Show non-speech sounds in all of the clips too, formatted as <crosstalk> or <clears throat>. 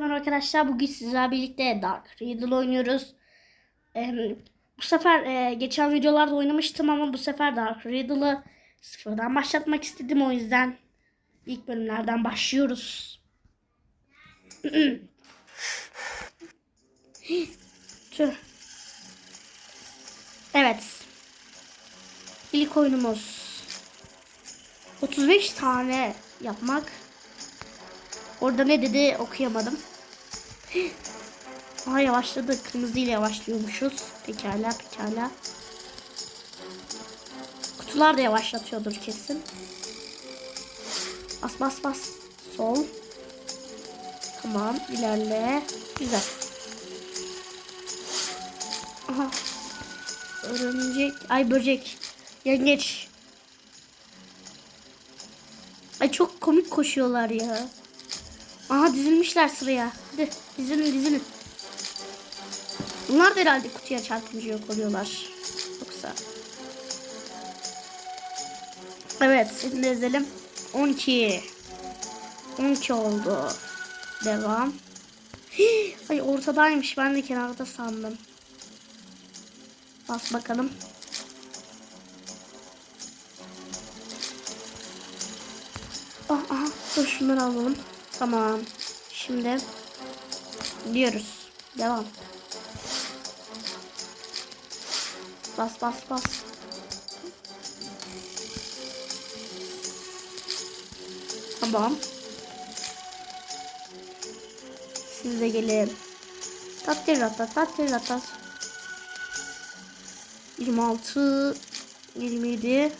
Merhaba arkadaşlar. Bugün sizlerle birlikte Dark Riddle oynuyoruz. Ee, bu sefer e, geçen videolarda oynamıştım ama bu sefer Dark Riddle'ı sıfırdan başlatmak istedim. O yüzden ilk bölümlerden başlıyoruz. <clears throat> Evet. İlk oyunumuz 35 tane yapmak. Orada ne dedi okuyamadım. <gasps> Aha yavaşladı. Kırmızı ile yavaşlıyormuşuz. Pekala pekala. Kutular da yavaşlatıyordur kesin. Bas bas bas. Sol. Tamam ilerle. Güzel. Aha. Örümcek. Ay böcek. Yengeç. Ay çok komik koşuyorlar ya. Aha dizilmişler sıraya. Hadi dizilin dizilin. Bunlar da herhalde kutuya çarpınca yok oluyorlar. Yoksa. Evet şimdi ezelim. 12. 12 oldu. Devam. Ay ortadaymış. Ben de kenarda sandım. Bas bakalım. Ah, aha, dur şunları alalım. Tamam. Şimdi gidiyoruz. Devam. Bas bas bas. Tamam. Siz de gelin. Tatlı ratat tatlı ratat. 26 27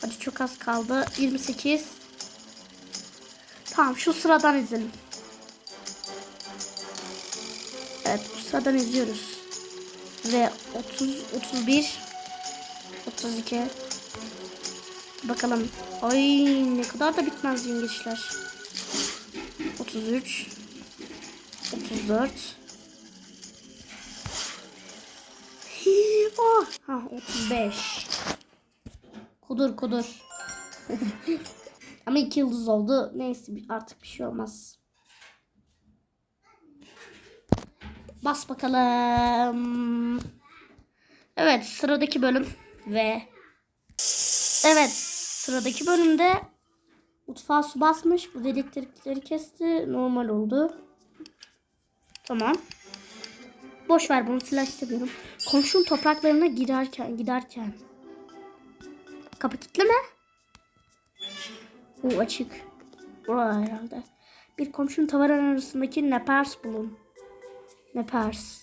Hadi çok az kaldı. 28 Tamam şu sıradan izleyelim. Evet bu sıradan izliyoruz. Ve 30, 31, 32. Bakalım. Ay ne kadar da bitmez yengeçler. 33, 34. Hii, oh. Ha 35. Kudur kudur. <laughs> Ama iki yıldız oldu. Neyse artık bir şey olmaz. Bas bakalım. Evet sıradaki bölüm ve evet sıradaki bölümde mutfağa su basmış. Bu elektrikleri kesti. Normal oldu. Tamam. Boş ver bunu silah istemiyorum. Komşunun topraklarına girerken giderken. Kapı kilitleme. Bu açık. Burada herhalde. Bir komşunun tavan arasındaki nepers bulun. Nepers.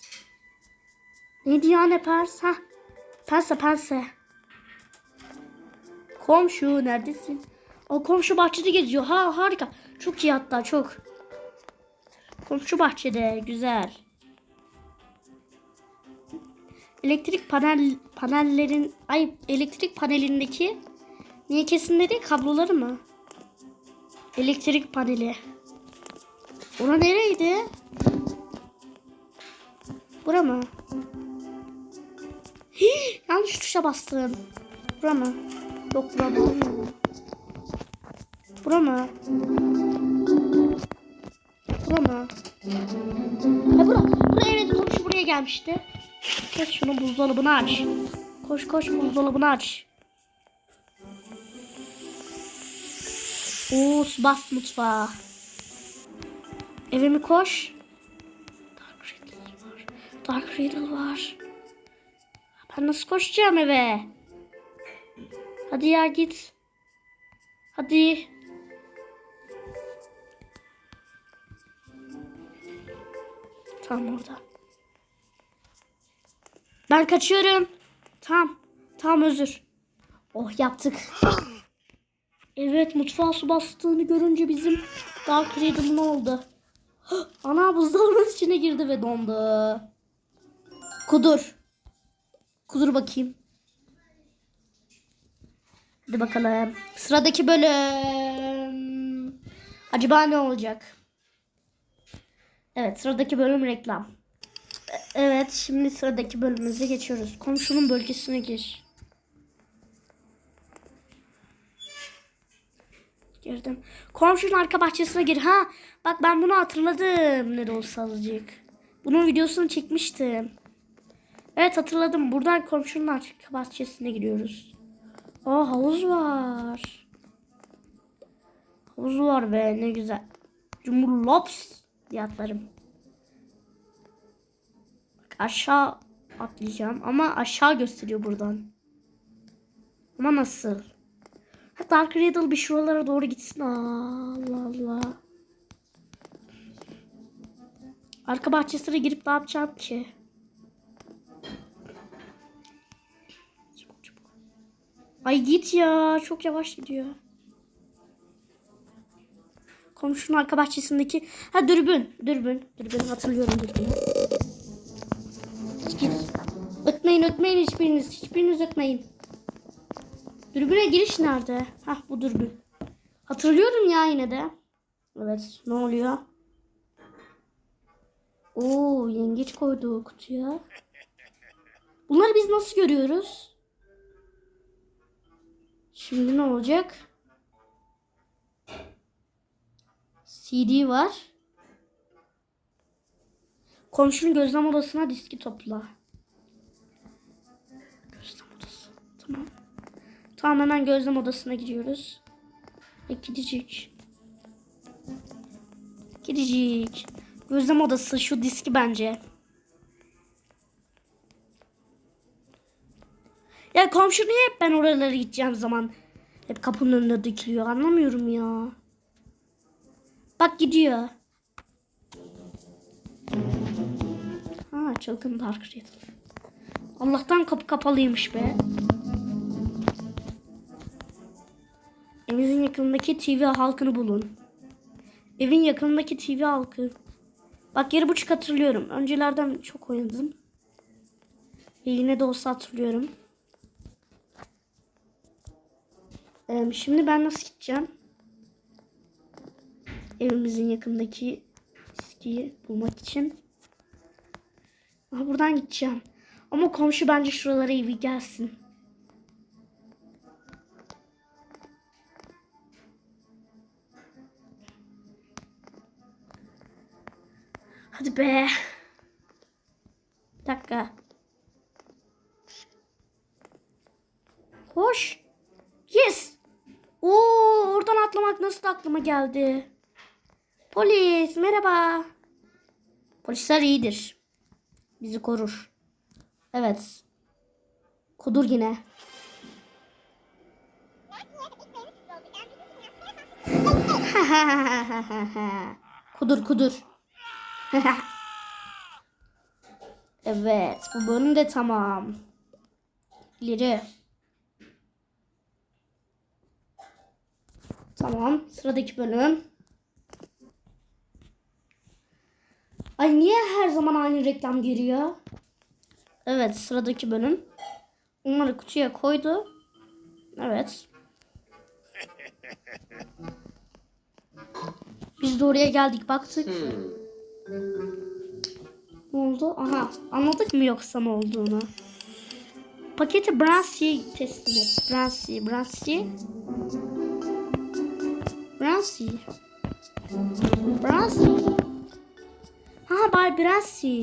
Neydi ya nepers? Ha. Pense pense. Komşu neredesin? O komşu bahçede geziyor. Ha harika. Çok iyi hatta çok. Komşu bahçede güzel. Elektrik panel panellerin ay elektrik panelindeki niye kesinleri kabloları mı? Elektrik paneli. Ora nereydi? Bura mı? Hii, yanlış tuşa bastım. Bura mı? Yok bura mı? Bura mı? Bura mı? Ha bura. Bura evet komşu buraya gelmişti. Kes şunu buzdolabını aç. Koş koş buzdolabını aç. Oo bas mutfağa. Eve mi koş? Dark Riddle var. Dark Riddle var. Ben nasıl koşacağım eve? Hadi ya git. Hadi. Tamam orada. Ben kaçıyorum. Tamam. Tamam özür. Oh yaptık. <laughs> Evet mutfağa su bastığını görünce bizim Dark Riddle ne oldu? <gasps> Ana buzdolabının içine girdi ve dondu. Kudur. Kudur bakayım. Hadi bakalım. Sıradaki bölüm. Acaba ne olacak? Evet sıradaki bölüm reklam. Evet şimdi sıradaki bölümümüze geçiyoruz. Komşunun bölgesine gir. Girdim. Komşunun arka bahçesine gir. Ha bak ben bunu hatırladım. Ne de olsa azıcık. Bunun videosunu çekmiştim. Evet hatırladım. Buradan komşunun arka bahçesine giriyoruz. Aa havuz var. Havuz var be ne güzel. Cumhurlops diye atlarım. Bak aşağı atlayacağım ama aşağı gösteriyor buradan. Ama nasıl? Dark Riddle bir şuralara doğru gitsin. Allah Allah. Arka bahçesine girip ne yapacağım ki? Çabuk, çabuk. Ay git ya. Çok yavaş gidiyor. Komşunun arka bahçesindeki... Ha dürbün. Dürbün. Dürbün. Hatırlıyorum dürbünü. Git. Ötmeyin ötmeyin hiçbiriniz. Hiçbiriniz ötmeyin. Dürbüne giriş nerede? Hah bu dürbün. Hatırlıyorum ya yine de. Evet ne oluyor? Oo yengeç koydu kutuya. Bunları biz nasıl görüyoruz? Şimdi ne olacak? CD var. Komşunun gözlem odasına diski topla. Gözlem odası. Tamam. Tamam hemen gözlem odasına gidiyoruz. E, gidecek. Gidecek. Gözlem odası şu diski bence. Ya komşu niye hep ben oralara gideceğim zaman hep kapının önünde dikiliyor anlamıyorum ya. Bak gidiyor. Ha çılgın Dark Riddle. Allah'tan kapı kapalıymış be. Evinizin yakınındaki TV halkını bulun. Evin yakınındaki TV halkı. Bak yarı buçuk hatırlıyorum. Öncelerden çok oynadım. Ve yine de olsa hatırlıyorum. Ee, şimdi ben nasıl gideceğim? Evimizin yakındaki eskiyi bulmak için. Aha, buradan gideceğim. Ama komşu bence şuralara iyi gelsin. Be. Bir dakika. Hoş. Yes. Oo, oradan atlamak nasıl aklıma geldi. Polis merhaba. Polisler iyidir. Bizi korur. Evet. Kudur yine. <laughs> kudur kudur. <laughs> evet bu bölüm de tamam. İleri. Tamam sıradaki bölüm. Ay niye her zaman aynı reklam giriyor? Evet sıradaki bölüm. Onları kutuya koydu. Evet. Biz de oraya geldik baktık. Ne oldu? Aha anladık mı yoksa ne olduğunu? Paketi Brancy'ye teslim et. Brancy, Brancy. Brancy. Brancy. Ha Bay Brancy.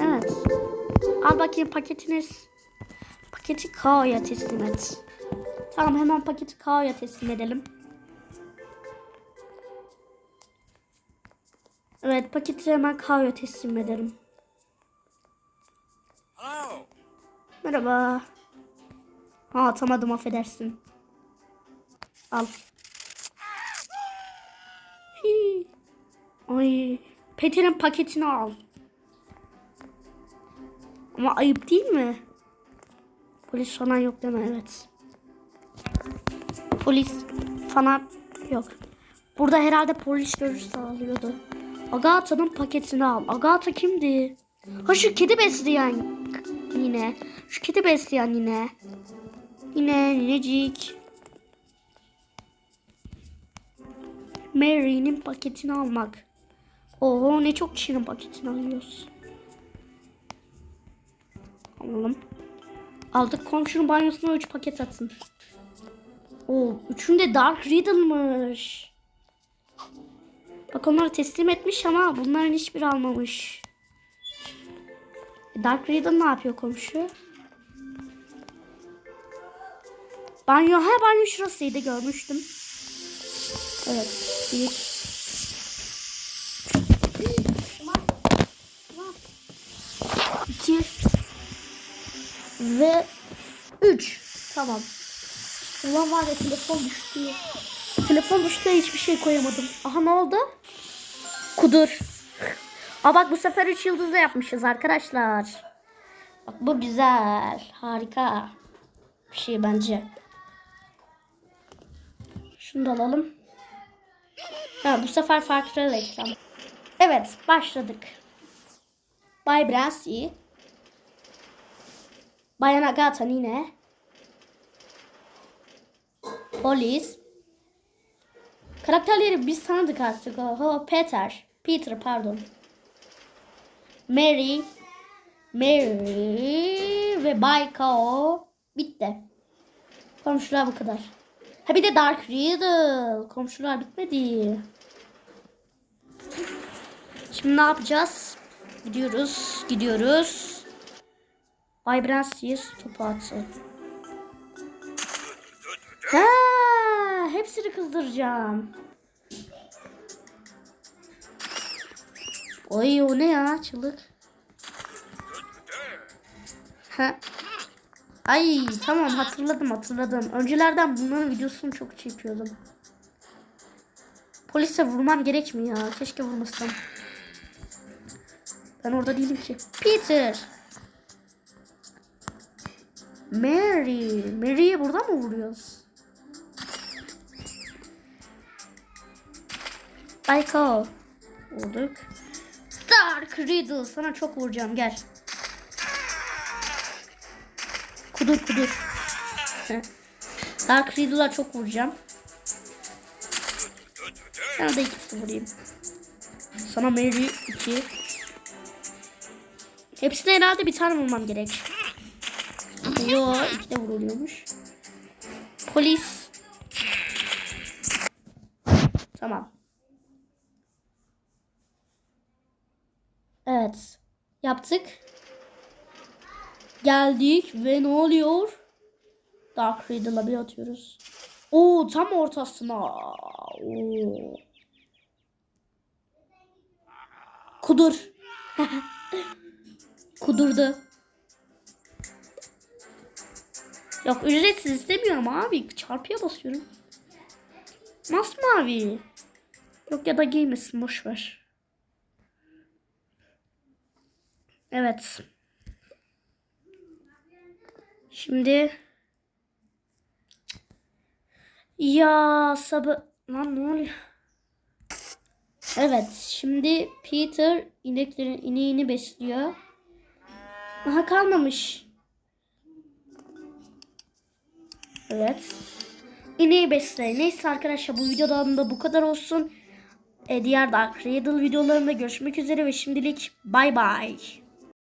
Evet. Al bakayım paketiniz. Paketi Kao'ya teslim et. Tamam hemen paketi Kao'ya teslim edelim. Evet paketi hemen Kao'ya teslim edelim. Merhaba. Ha atamadım affedersin. Al. Ay. Peter'in paketini al. Ama ayıp değil mi? Polis falan yok deme evet. Polis falan yok. Burada herhalde polis görüş sağlıyordu. Agatha'nın paketini al. Agatha kimdi? Ha şu kedi besleyen yine. Şu kedi besleyen yine. Yine ninecik. Mary'nin paketini almak. Oho ne çok kişinin paketini alıyoruz. Alalım. Aldık komşunun banyosuna 3 paket atın. Oo, üçünde Dark Riddle'mış. Bak onları teslim etmiş ama bunların hiçbiri almamış. Dark Riddle ne yapıyor komşu? Banyo, ha banyo şurasıydı görmüştüm. Evet, bir. İki. Ve üç. Tamam. Ulan var ya telefon düştü. Telefon düştü hiçbir şey koyamadım. Aha ne oldu? Kudur. Aa bak bu sefer 3 yıldızla yapmışız arkadaşlar. Bak bu güzel. Harika. Bir şey bence. Şunu da alalım. Ha, bu sefer farklı reklam. Evet başladık. Bay Brasi. Bayan Agatha yine. Polis. Karakterleri biz tanıdık artık. Oho, Peter. Peter pardon. Mary. Mary ve Bay Kao. Bitti. Komşular bu kadar. Ha bir de Dark Riddle. Komşular bitmedi. Şimdi ne yapacağız? Gidiyoruz. Gidiyoruz. Vibrasius topu atı. Ha, hepsini kızdıracağım. Oy o ne ya çılık. Ha. Ay tamam hatırladım hatırladım. Öncelerden bunların videosunu çok çekiyordum. Polise vurmam gerek mi ya? Keşke vurmasam. Ben orada değilim ki. Peter. Mary. Mary'ye burada mı vuruyoruz? Michael. Vurduk. Dark Riddle. Sana çok vuracağım. Gel. Kudur kudur. <laughs> Dark Riddle'a çok vuracağım. Sana da ikisi vurayım. Sana Mary 2. Hepsine herhalde bir tane vurmam gerek. Yo iki de vuruluyormuş. Polis. Tamam. Evet. Yaptık. Geldik ve ne oluyor? Dark Riddle'a bir atıyoruz. Oo tam ortasına. Oo. Kudur. <laughs> Kudurdu. Yok ücretsiz istemiyorum abi. Çarpıya basıyorum. Masmavi. Yok ya da giymesin boş ver. Evet. Şimdi ya sabı lan ne oluyor? Evet, şimdi Peter ineklerin ineğini besliyor. Aha kalmamış. Evet. İneği besle. Neyse arkadaşlar bu videodan da bu kadar olsun. E, diğer Dark Riddle videolarında görüşmek üzere ve şimdilik bay bay.